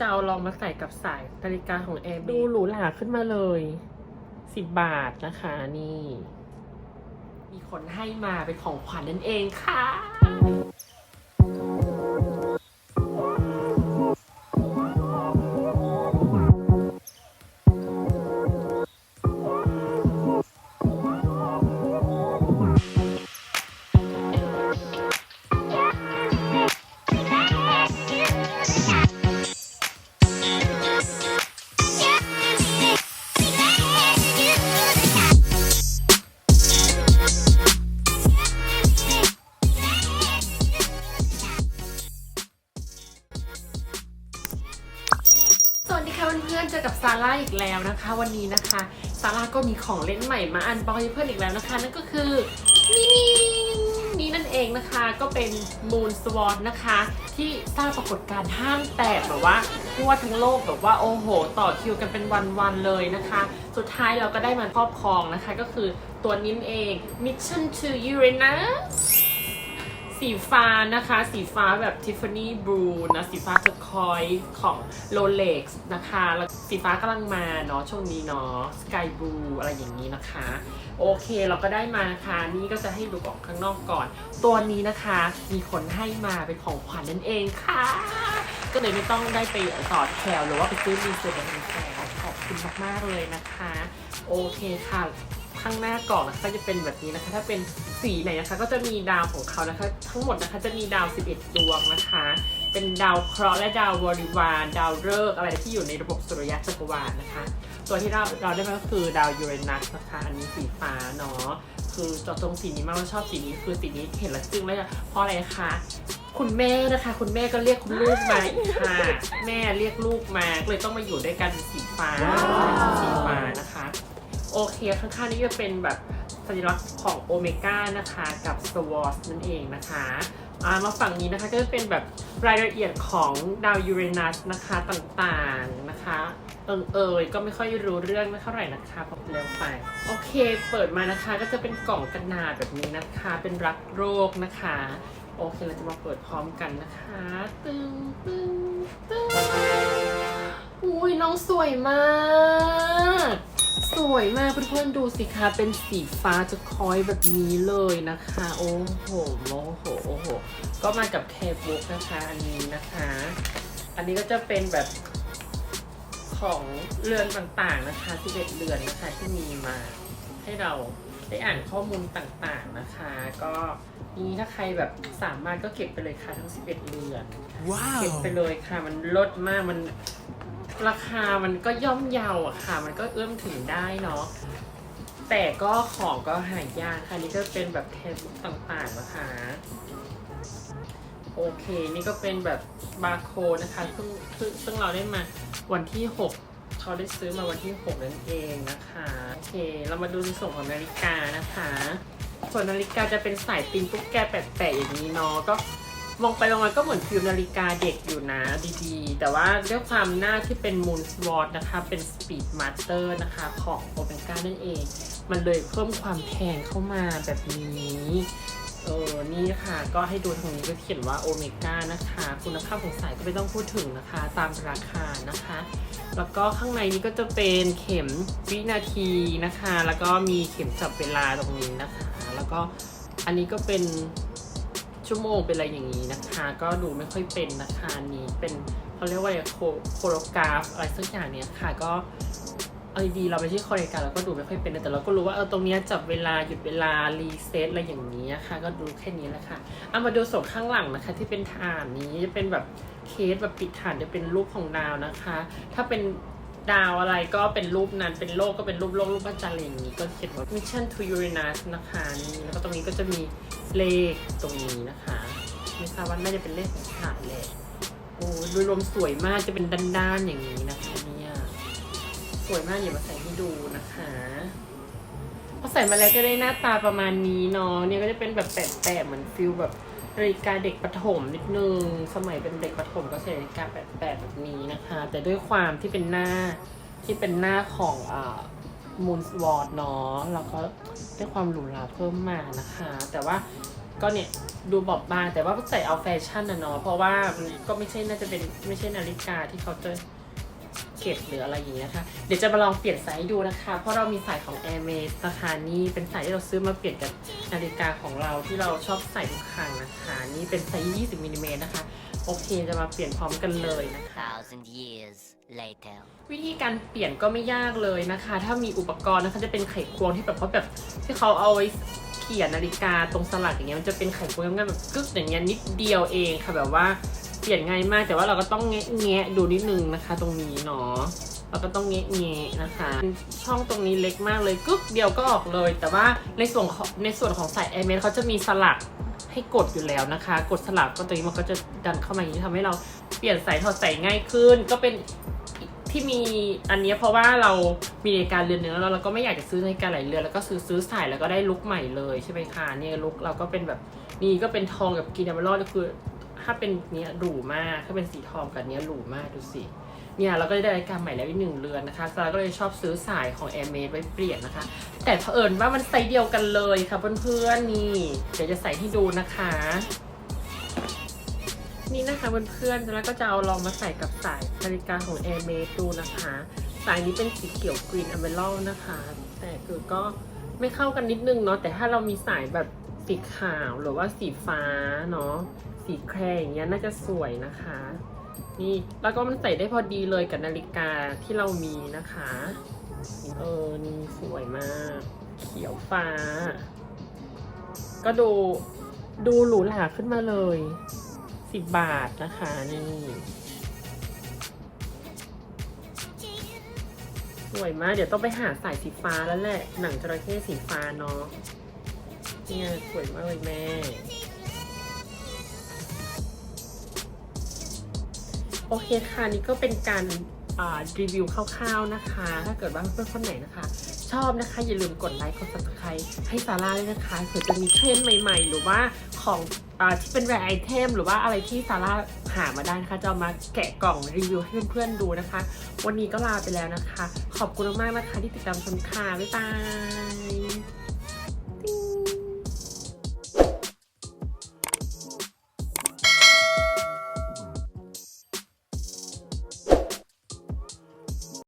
จะเอาลองมาใส่กับสายนาฬิกาของแอร์ดูหรูหราขึ้นมาเลยสิบบาทนะคะนี่ มีคนให้มาเป็นของขวัญนั่นเองค่ะ เพื่อนๆเจอกับซาร่าอีกแล้วนะคะ วันนี้นะคะซาร่าก็มีของเล่นใหม่มาอันบอกให้เพื่อนอีกแล้วนะคะ นั่นก็คือนี่นี่นั่นเองนะคะก็เป็น Moon Sword นะคะ ที่สร้างปรากฏการณ์ห้างแตกแบบว่าทั่วทั้งโลกแบบว่าโอ้โห ต่อคิวกันเป็นวันๆเลยนะคะ สุดท้ายเราก็ได้มาครอบครองนะคะ ก็คือตัวนี้เอง Mission to Uranus สีฟ้านะคะ สีฟ้าแบบ Tiffany Blue นะ สีฟ้าเทอร์คอยของ Rolex นะคะ แล้วสีฟ้ากำลังมาเนาะช่วงนี้เนาะ Sky Blue อะไรอย่างนี้นะคะ โอเคเราก็ได้มานะคะ นี่ก็จะให้ดูออกข้างนอกก่อน ตัวนี้นะคะมีคนให้มาเป็นของขวัญนั่นเองค่ะ ก็เลยไม่ต้องได้ไปต่อแถวหรือว่าไปซื้อรีเซลแบบนี้แถวขอบคุณมากๆเลยนะคะ โอเคค่ะ ข้างหน้ากล่องนะคะก็จะเป็นแบบนี้นะคะ ถ้าเป็นสีไหนนะคะ ก็จะมีดาวของเขานะคะ ทั้งหมดนะคะจะมีดาว 11 ดวงนะคะ เป็นดาวเคราะห์และดาวบริวารดาวฤกษ์อะไรที่อยู่ในระบบสุริยะจักรวาลนะคะ ตัวที่เราเราได้มาก็คือดาวยูเรนัสนะคะอันนี้สีฟ้าเนาะคือจอตรงสีนี้มากเราชอบสีนี้คือสีนี้เห็นแล้วจึ้งเลยอะเพราะอะไรคะคุณแม่นะคะ คุณแม่ก็เรียกคุณลูกมาอีกค่ะ แม่เรียกลูกมาก็เลยต้องมาอยู่ด้วยกันสีฟ้าสีฟ้านะคะ โอเคข้างๆนี้จะเป็นแบบสัญลักษณ์ของโอเมก้านะคะกับสวอสนั่นเองนะคะอ่ามาฝั่งนี้นะคะก็จะเป็นแบบรายละเอียดของดาวยูเรนัสนะคะต่างๆนะคะเอิงเอยก็ไม่ค่อยรู้เรื่องเท่าไหร่นะคะพอเร็วไปโอเค เปิดมานะคะก็จะเป็นกล่องกันนาดแบบนี้นะคะ เป็นรักโรคนะคะ โอเคเราจะมาเปิดพร้อมกันนะคะ ตึงตึงตึงอุ้ยน้องสวยมาก สวยมากเพื่อนๆดูสิคะเป็นสีฟ้าจะคอยแบบนี้เลยนะคะ โอ้โหโอ้โหโอ้โหก็มากับเทปบุ๊กนะคะอันนี้นะคะ อันนี้ก็จะเป็นแบบของเรือนต่างๆนะคะ11เรือนนะคะที่มีมาให้เราได้อ่านข้อมูลต่างๆนะคะ ก็นี้ถ้าใครแบบสามารถก็เก็บไปเลยค่ะทั้ง 11 เรือนเก็บไปเลยค่ะมันลดมากมัน ราคามันก็ย่อมเยาวอะค่ะ มันก็เอื้อมถึงได้เนาะ แต่ก็ของก็หายากค่ะ นี่ก็เป็นแบบเทปบุ๊กต่างๆนะคะ โอเค นี่ก็เป็นแบบบาร์โค้ดนะคะซึ่งซึ่งซึ่งเราได้มาวันที่ 6 เขาได้ซื้อมาวันที่ 6 นั่นเองนะคะ โอเค เรามาดูในส่วนของนาฬิกานะคะ ส่วนนาฬิกาจะเป็นสายตินตุ๊กแกแปะๆอย่างนี้เนาะ ก็ มองไปมองมาก็เหมือนฟิลนาฬิกาเด็กอยู่นะดีๆ แต่ว่าด้วยความหน้าที่เป็นมูนสวอตนะคะ เป็นสปีดมาสเตอร์นะคะ ของโอเปก้านั่นเอง มันเลยเพิ่มความแพงเข้ามาแบบนี้ เออ นี่ค่ะ ก็ให้ดูทางนี้ก็เขียนว่าโอเมก้านะคะ คุณภาพของสายก็ไม่ต้องพูดถึงนะคะ ตามราคานะคะ แล้วก็ข้างในนี้ก็จะเป็นเข็มวินาทีนะคะ แล้วก็มีเข็มจับเวลาตรงนี้นะคะ แล้วก็อันนี้ก็เป็น ชั่วโมงเป็นอะไรอย่างนี้นะคะ ก็ดูไม่ค่อยเป็นนะคะนี้เป็นเขาเรียกว่าโคโคโรกราฟอะไรสักอย่างเนี้ยค่ะก็เอาดีเราไม่ใช่คอเรการเราก็ดูไม่ค่อยเป็นแต่เราก็รู้ว่าเออตรงนี้จับเวลาหยุดเวลารีเซ็ตอะไรอย่างนี้ค่ะ ก็ดูแค่นี้แหละค่ะเอามาดูส่วนข้างหลังนะคะ ที่เป็นฐานนี้จะเป็นแบบเคสแบบปิดฐานจะเป็นรูปของดาวนะคะ ถ้าเป็น ดาวอะไรก็เป็นรูปนั้นเป็นโลกก็เป็นรูปโลกรูปพระจันทร์อะไรอย่างนี้ก็เขียนว่า Mission to Uranus นะคะนี่แล้วก็ตรงนี้ก็จะมีเลขตรงนี้นะคะไม่ทราบว่าน่าจะเป็นเลขของฐานแหละโอ้โดยรวมสวยมากจะเป็นด้านๆอย่างนี้นะคะเนี่ยสวยมากอย่ามาใส่ให้ดูนะคะพอใส่มาแล้วก็ได้หน้าตาประมาณนี้เนาะเนี่ยก็จะเป็นแบบแปะๆเหมือนฟิลแบบ นาฬิกาเด็กประถมนิดนึง สมัยเป็นเด็กประถมก็ใส่นาฬิกาแปะๆแบบนี้นะคะ แต่ด้วยความที่เป็นหน้าที่เป็นหน้าของอ่ามูนวอร์ดเนาะแล้วก็ได้ความหรูหราเพิ่มมานะคะ แต่ว่าก็เนี่ยดูบอบบางแต่ว่าใส่เอาแฟชั่นนะเนาะเพราะว่าก็ไม่ใช่น่าจะเป็นไม่ใช่นาฬิกาที่เขาจะ เก็บหรืออะไรอย่างเงี้ยค่ะ เดี๋ยวจะมาลองเปลี่ยนสายให้ดูนะคะ เพราะเรามีสายของ Air m a s นะคะนี่เป็นสายที่เราซื้อมาเปลี่ยนกับนาฬิกาของเราที่เราชอบใส่ทุกครั้งนะคะ นี่เป็นไซส์ 20มิลลิเมตรนะคะ โอเคจะมาเปลี่ยนพร้อมกันเลยนะคะ thousand years later. วิธีการเปลี่ยนก็ไม่ยากเลยนะคะ ถ้ามีอุปกรณ์นะคะจะเป็นไขควงที่แบบเขาแบบที่เขาเอาไว้เขียนนาฬิกาตรงสลักอย่างเงี้ยมันจะเป็นไขควงง่ายๆแบบกึกอย่างเงี้ยนิดเดียวเองค่ะแบบว่า เปลี่ยนง่ายมากแต่ว่าเราก็ต้องแงะแงะดูนิดนึงนะคะ ตรงนี้เนาะเราก็ต้องแงะแงะนะคะ ช่องตรงนี้เล็กมากเลยกึ๊กเดียวก็ออกเลย แต่ว่าในส่วนของในส่วนของสายแอร์เมสเขาจะมีสลักให้กดอยู่แล้วนะคะ กดสลักก็ตรงนี้มันก็จะดันเข้ามาอย่างนี้ทำให้เราเปลี่ยนสายถอดสายง่ายขึ้น ก็เป็นที่มีอันนี้เพราะว่าเรามีในการเรือนหนึงแล้วเราก็ไม่อยากจะซื้อในาฬิกาหลายเรือนแล้วก็ซื้อซื้อใส่แล้วก็ได้ลุคใหม่เลยใช่ไหมคะเนี่ยลุคเราก็เป็นแบบนี่ก็เป็นทองกับกินดัมเบลก็คือ ถ้าเป็นเนี้ยหรูมากถ้าเป็นสีทองกับเนี้ยหรูมากดูสิเนี่ยเราก็ได้นาฬิการใหม่แล้วอีกหนึ่งเรือนนะคะซาร่าก็เลยชอบซื้อสายของ a i r m a d ไว้เปลี่ยนนะคะ แต่เผอิญว่ามันไซส์เดียวกันเลยค่ะเพื่อนๆนี่ เดี๋ยวจะใส่ให้ดูนะคะ นี่นะคะเพื่อนๆแล้วก็จะเอาลองมาใส่กับสายนาฬิกาของ a i r m a d ดูนะคะ สายนี้เป็นสีเขียวกรีนอ m เ r ลนะคะ แต่คือก็ไม่เข้ากันนิดนึงเนาะแต่ถ้าเรามีสายแบบ สีขาวหรือว่าสีฟ้าเนาะสีแครอย่างเงี้ยน่าจะสวยนะคะ นี่แล้วก็มันใส่ได้พอดีเลยกับนาฬิกาที่เรามีนะคะเออนี่สวยมาก เขียวฟ้า ก็ดูดูหรูหราขึ้นมาเลยสิบบาทนะคะนี่ สวยมาก เดี๋ยวต้องไปหาสายสีฟ้าแล้วแหละ หนังจระเข้สีฟ้าเนาะ เนี่ยสวยมากเลยแม่ โอเคค่ะนี่ก็เป็นการรีวิวคร่าวๆนะคะ ถ้าเกิดว่าเพื่อนๆคนไหนนะคะ ชอบนะคะ อย่าลืมกดไลค์กด subscribe ให้ซาร่าด้วยนะคะเผื่อจะมีเทรนด์ใหม่ๆ หรือว่าของอที่เป็นแรไอเทมหรือว่าอะไรที่ซาร่าหามาได้นะคะ จะมาแกะกล่องรีวิวให้เพื่อนๆดูนะคะ วันนี้ก็ลาไปแล้วนะคะ ขอบคุณมากๆนะคะที่ติดตามชมค่ะบ๊ายบาย